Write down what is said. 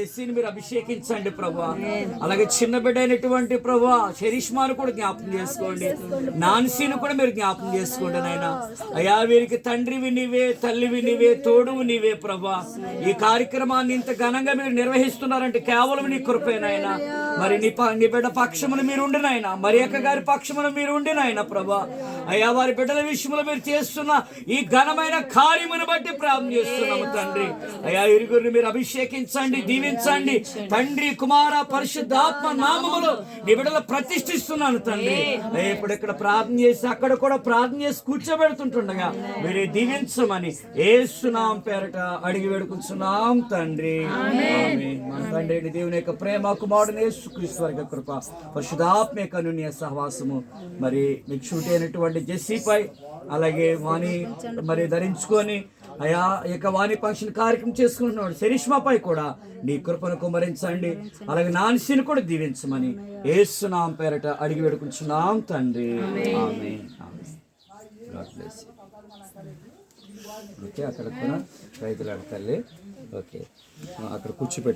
ఎస్సీని మీరు అభిషేకించండి ప్రభా. అలాగే చిన్న బిడ్డ అయినటువంటి ప్రభా షరీష్మాను కూడా జ్ఞాపకం చేసుకోండి. నాన్సీని కూడా మీరు జ్ఞాపకం చేసుకోండి నాయన. అయా వీరికి తండ్రివి నీవే తల్లివి నీవే తోడువు నీవే ప్రభా. ఈ కార్యక్రమాన్ని ఇంత ఘనంగా మీరు నిర్వహిస్తున్నారంటే కేవలం నీ కృపేనాయన మరి నీ ప- నీ బిడ్డ పక్షమున మీరు ఉండి నాయన. మరి అక్క గారి పక్షమున మీరు ఉండి నాయన ప్రభా. అయ్యా వారి బిడ్డల విషయంలో మీరు చేస్తున్న ఈ ఘనమైన కార్యమును బట్టి ప్రార్థన చేస్తున్నాము తండ్రి. అయ్యా ఇరుగురిని మీరు అభిషేకించండి దీవించండి తండ్రి కుమార పరిశుద్ధాత్మ నామములో నీ బిడ్డలు ప్రతిష్ఠిస్తున్నాను తండ్రి. ఇప్పుడు ఇక్కడ ప్రార్థన చేసి అక్కడ కూడా ప్రార్థన చేసి కూర్చోబెడుతుంటుండగా మీరే దీవించమని ఏసునాం పేరట అడిగి వేడుకుంటున్నాం తండ్రి. మన తండ్రి దేవుని యొక్క ప్రేమ కుమారుడు యేసుక్రీస్తు వారి యొక్క కృప పరిశుధాత్మ యొక్క అనున్య సహవాసము. మరి మీకు షూట్ అయినటువంటి జెస్సీపై అలాగే వాణి మరి ధరించుకొని అయా యొక్క వాణి ఫంక్షన్ కార్యక్రమం చేసుకుంటున్నాడు శరీష్మాపై కూడా నీ కృపను కుమరించండి. అలాగే నాన్సీని కూడా దీవించమని ఏసునాం పేరట అడిగి వేడుకుంటున్నాం తండ్రి. you. ఓకే అక్కడ కూడా రైతులు అడతల్లి ఓకే. అక్కడ కూర్చోబెట్టి